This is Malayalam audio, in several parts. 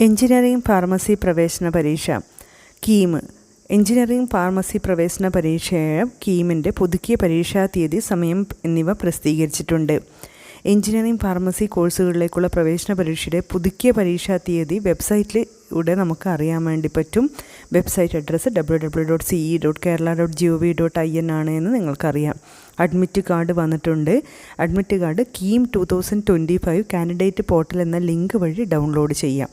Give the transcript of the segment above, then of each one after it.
എഞ്ചിനീയറിംഗ് ഫാർമസി പ്രവേശന പരീക്ഷ. കീം. എഞ്ചിനീയറിംഗ് ഫാർമസി പ്രവേശന പരീക്ഷയായ കീമിന്റെ പുതുക്കിയ പരീക്ഷാ തീയതി സമയം എന്നിവ പ്രസിദ്ധീകരിച്ചിട്ടുണ്ട്. എഞ്ചിനീയറിംഗ് ഫാർമസി കോഴ്സുകളിലേക്കുള്ള പ്രവേശന പരീക്ഷയുടെ പുതുക്കിയ പരീക്ഷാ തീയതി വെബ്സൈറ്റിലൂടെ നമുക്ക് അറിയാൻ വേണ്ടി പറ്റും. Website address W W dot C E dot Kerala dot G O V dot I N ആണ് എന്ന് നിങ്ങൾക്കറിയാം. അഡ്മിറ്റ് കാർഡ് വന്നിട്ടുണ്ട്. Admit card KEAM two thousand twenty five candidate portal എന്ന ലിങ്ക് വഴി ഡൗൺലോഡ് ചെയ്യാം.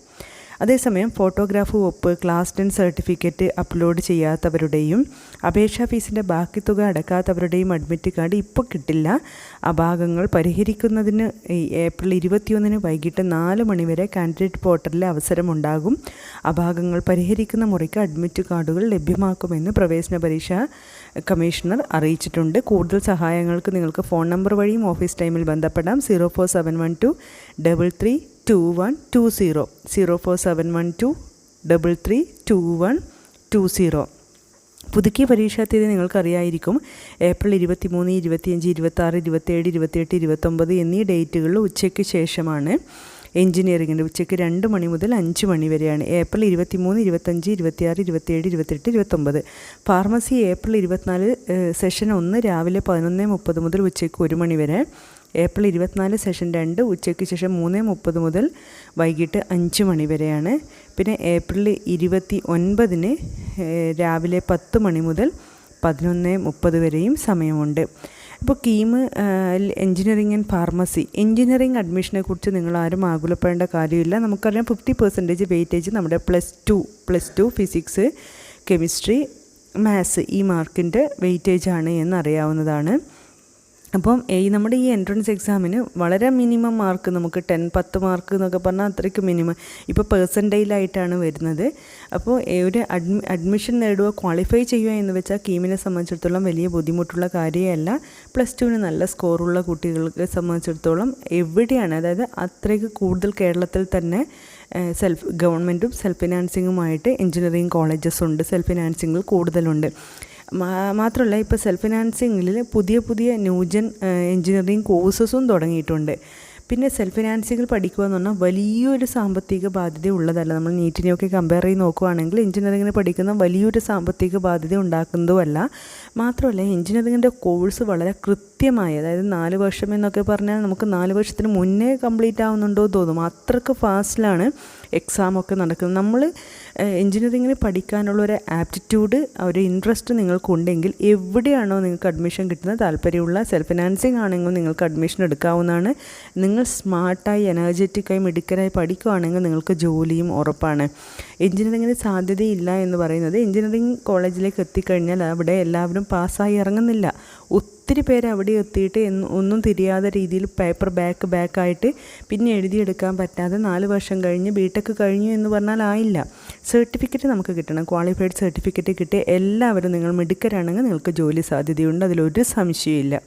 അതേസമയം ഫോട്ടോഗ്രാഫ് ഒപ്പ് ക്ലാസ് ടെൻ സർട്ടിഫിക്കറ്റ് അപ്ലോഡ് ചെയ്യാത്തവരുടെയും അപേക്ഷാ ഫീസിന്റെ ബാക്കി തുക അടക്കാത്തവരുടെയും അഡ്മിറ്റ് കാർഡ് ഇപ്പോൾ കിട്ടില്ല. ആ ഭാഗങ്ങൾ പരിഹരിക്കുന്നതിന് ഏപ്രിൽ ഇരുപത്തിയൊന്നിന് വൈകിട്ട് നാല് മണിവരെ കാൻഡിഡേറ്റ് പോർട്ടലിൽ അവസരമുണ്ടാകും. ആ ഭാഗങ്ങൾ പരിഹരിക്കുന്ന മുറയ്ക്ക് അഡ്മിറ്റ് കാർഡുകൾ ലഭ്യമാക്കുമെന്ന് പ്രവേശന പരീക്ഷ കമ്മീഷണർ അറിയിച്ചിട്ടുണ്ട്. കൂടുതൽ സഹായങ്ങൾക്ക് നിങ്ങൾക്ക് ഫോൺ നമ്പർ വഴിയും ഓഫീസ് ടൈമിൽ ബന്ധപ്പെടാം. Zero four seven one two double three two one two zero zero four seven one two double three two one two zero പുതുക്കിയ പരീക്ഷാ തീയതി നിങ്ങൾക്കറിയായിരിക്കും. ഏപ്രിൽ ഇരുപത്തി മൂന്ന് ഇരുപത്തിയഞ്ച് ഇരുപത്താറ് ഇരുപത്തേഴ് ഇരുപത്തിയെട്ട് ഇരുപത്തൊമ്പത് എന്നീ ഡേറ്റുകളിൽ ഉച്ചയ്ക്ക് ശേഷമാണ് എഞ്ചിനീയറിങ്ങിന്റെ ഉച്ചയ്ക്ക് രണ്ട് മണി മുതൽ അഞ്ച് മണി വരെയാണ്. ഏപ്രിൽ ഇരുപത്തി മൂന്ന് ഇരുപത്തഞ്ച് ഇരുപത്തിയാറ് ഇരുപത്തിയേഴ് ഇരുപത്തെട്ട് ഇരുപത്തൊമ്പത്. ഫാർമസി ഏപ്രിൽ ഇരുപത്തിനാല് സെഷൻ ഒന്ന് രാവിലെ പതിനൊന്ന് മുപ്പത് മുതൽ ഉച്ചയ്ക്ക് ഒരു മണി വരെ. ഏപ്രിൽ ഇരുപത്തിനാല് സെഷൻ രണ്ട് ഉച്ചയ്ക്ക് ശേഷം മൂന്ന് മുപ്പത് മുതൽ വൈകിട്ട് അഞ്ച് മണി വരെയാണ്. പിന്നെ ഏപ്രിൽ ഇരുപത്തി ഒൻപതിന് രാവിലെ പത്ത് മണി മുതൽ പതിനൊന്ന് മുപ്പത് വരെയും സമയമുണ്ട്. ഇപ്പോൾ KEAM engineering and pharmacy engineering അഡ്മിഷനെ കുറിച്ച് നിങ്ങൾ ആരും ആകുലപ്പെടേണ്ട കാര്യമില്ല. നമുക്കറിയാം ഫിഫ്റ്റി പെർസെന്റേജ് വെയിറ്റേജ് നമ്മുടെ plus two plus two physics chemistry maths ഈ മാർക്കിന്റെ വെയിറ്റേജ് ആണ് എന്നറിയാവുന്നതാണ്. അപ്പം ഈ നമ്മുടെ ഈ എൻട്രൻസ് എക്സാമിന് വളരെ മിനിമം മാർക്ക് നമുക്ക് ടെൻ പത്ത് മാർക്ക് എന്നൊക്കെ പറഞ്ഞാൽ അത്രയ്ക്ക് മിനിമം ഇപ്പോൾ പേഴ്സന്റേജിലായിട്ടാണ് വരുന്നത്. അപ്പോൾ ഒരു അഡ്മി അഡ്മിഷൻ നേടുക ക്വാളിഫൈ ചെയ്യുക എന്ന് വെച്ചാൽ കീമിനെ സംബന്ധിച്ചിടത്തോളം വലിയ ബുദ്ധിമുട്ടുള്ള കാര്യമല്ല. പ്ലസ് ടുവിന് നല്ല സ്കോറുള്ള കുട്ടികൾക്ക് സംബന്ധിച്ചിടത്തോളം എവിടെയാണ് അതായത് അത്രയ്ക്ക് കൂടുതൽ കേരളത്തിൽ തന്നെ സെൽഫ് ഗവൺമെന്റും സെൽഫ് ഫിനാൻസിങ്ങുമായിട്ട് എഞ്ചിനീയറിംഗ് കോളേജസ് ഉണ്ട്. സെൽഫ് ഫിനാൻസിങ്ങിൽ കൂടുതലുണ്ട്. മാത്രമല്ല ഇപ്പോൾ സെൽഫ് ഫിനാൻസിങ്ങിൽ പുതിയ പുതിയ ന്യൂജൻ എൻജിനീയറിങ് കോഴ്സസും തുടങ്ങിയിട്ടുണ്ട്. പിന്നെ സെൽഫ് ഫിനാൻസിങ്ങിൽ പഠിക്കുക എന്ന് പറഞ്ഞാൽ വലിയൊരു സാമ്പത്തിക ബാധ്യത ഉള്ളതല്ല. നമ്മൾ നീറ്റിനെയൊക്കെ കമ്പയർ ചെയ്ത് നോക്കുകയാണെങ്കിൽ എഞ്ചിനീയറിങ്ങിന് പഠിക്കുന്ന വലിയൊരു സാമ്പത്തിക ബാധ്യത ഉണ്ടാക്കുന്നതുമല്ല. മാത്രമല്ല എഞ്ചിനീയറിങ്ങിന്റെ കോഴ്സ് വളരെ കൃത്യമായി അതായത് നാല് വർഷം എന്നൊക്കെ പറഞ്ഞാൽ നമുക്ക് നാല് വർഷത്തിന് മുന്നേ കംപ്ലീറ്റ് ആവുന്നുണ്ടോ എന്ന് തോന്നും. അത്രയ്ക്ക് ഫാസ്റ്റിലാണ് എക്സാമൊക്കെ നടക്കുന്നത്. നമ്മൾ എൻജിനീയറിങ്ങിന് പഠിക്കാനുള്ള ഒരു ആപ്റ്റിറ്റ്യൂഡ് ഒരു ഇൻട്രസ്റ്റ് നിങ്ങൾക്കുണ്ടെങ്കിൽ എവിടെയാണോ നിങ്ങൾക്ക് അഡ്മിഷൻ കിട്ടുന്നത് താല്പര്യമുള്ള സെൽഫ് ഫിനാൻസിങ് ആണെങ്കിൽ നിങ്ങൾക്ക് അഡ്മിഷൻ എടുക്കാവുന്നതാണ്. നിങ്ങൾ സ്മാർട്ടായി എനർജറ്റിക്കായി മിടുക്കരായി പഠിക്കുകയാണെങ്കിൽ നിങ്ങൾക്ക് ജോലിയും ഉറപ്പാണ്. എൻജിനീയറിങ്ങിന് സാധ്യതയില്ല എന്ന് പറയുന്നത് എൻജിനീയറിങ് കോളേജിലേക്ക് എത്തിക്കഴിഞ്ഞാൽ അവിടെ എല്ലാവരും പാസ്സായി ഇറങ്ങുന്നില്ല. ഒത്തിരി പേര് അവിടെ എത്തിയിട്ട് ഒന്നും തിരിയാത്ത രീതിയിൽ പേപ്പർ ബാക്ക് ബാക്കായിട്ട് പിന്നെ എഴുതിയെടുക്കാൻ പറ്റാതെ നാല് വർഷം കഴിഞ്ഞ് ബിടെക് കഴിഞ്ഞു എന്ന് പറഞ്ഞാൽ ആയില്ല. സർട്ടിഫിക്കറ്റ് നമുക്ക് കിട്ടണം. ക്വാളിഫൈഡ് സർട്ടിഫിക്കറ്റ് കിട്ടിയ എല്ലാവരും നിങ്ങൾ മിടുക്കരാണെങ്കിൽ നിങ്ങൾക്ക് ജോലി സാധ്യതയുണ്ട്. അതിലൊരു സംശയമില്ല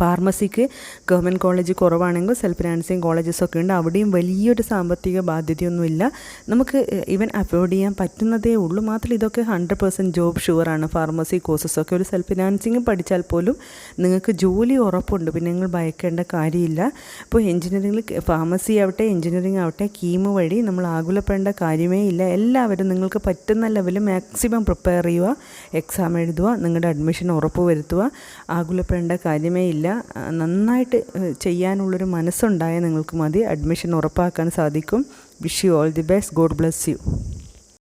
ഫാർമസിക്ക് ഗവൺമെന്റ് കോളേജ് കുറവാണെങ്കിൽ സെൽഫ് ഫിനാൻസിങ് കോളേജസ് ഒക്കെ ഉണ്ട്. അവിടെയും വലിയൊരു സാമ്പത്തിക ബാധ്യതയൊന്നുമില്ല. നമുക്ക് ഇവൻ അഫോർഡ് ചെയ്യാൻ പറ്റുന്നതേ ഉള്ളൂ. മാത്രമല്ല ഇതൊക്കെ ഹൺഡ്രഡ് പെർസെന്റ് ജോബ് ഷുവറാണ് ഫാർമസി കോഴ്സസൊക്കെ ഒരു സെൽഫ് ഫിനാൻസിങ് പഠിച്ചാൽ പോലും നിങ്ങൾക്ക് ജോലി ഉറപ്പുണ്ട്. പിന്നെ നിങ്ങൾ ഭയക്കേണ്ട കാര്യമില്ല. അപ്പോൾ എഞ്ചിനീയറിംഗിൽ ഫാർമസി ആവട്ടെ എഞ്ചിനീയറിംഗ് ആവട്ടെ കീമ് വഴി നമ്മൾ ആകുലപ്പെടേണ്ട കാര്യമേ ഇല്ല. എല്ലാവരും നിങ്ങൾക്ക് പറ്റുന്ന ലെവലിൽ മാക്സിമം പ്രിപ്പയർ ചെയ്യുക എക്സാം എഴുതുക നിങ്ങളുടെ അഡ്മിഷൻ ഉറപ്പ് വരുത്തുക ആകുലപ്പെടേണ്ട കാര്യമേ ഇല്ല. നന്നായിട്ട് ചെയ്യാനുള്ളൊരു മനസ്സുണ്ടായാൽ നിങ്ങൾക്ക് മതി. അഡ്മിഷൻ ഉറപ്പാക്കാൻ സാധിക്കും. Wish you all the best God bless you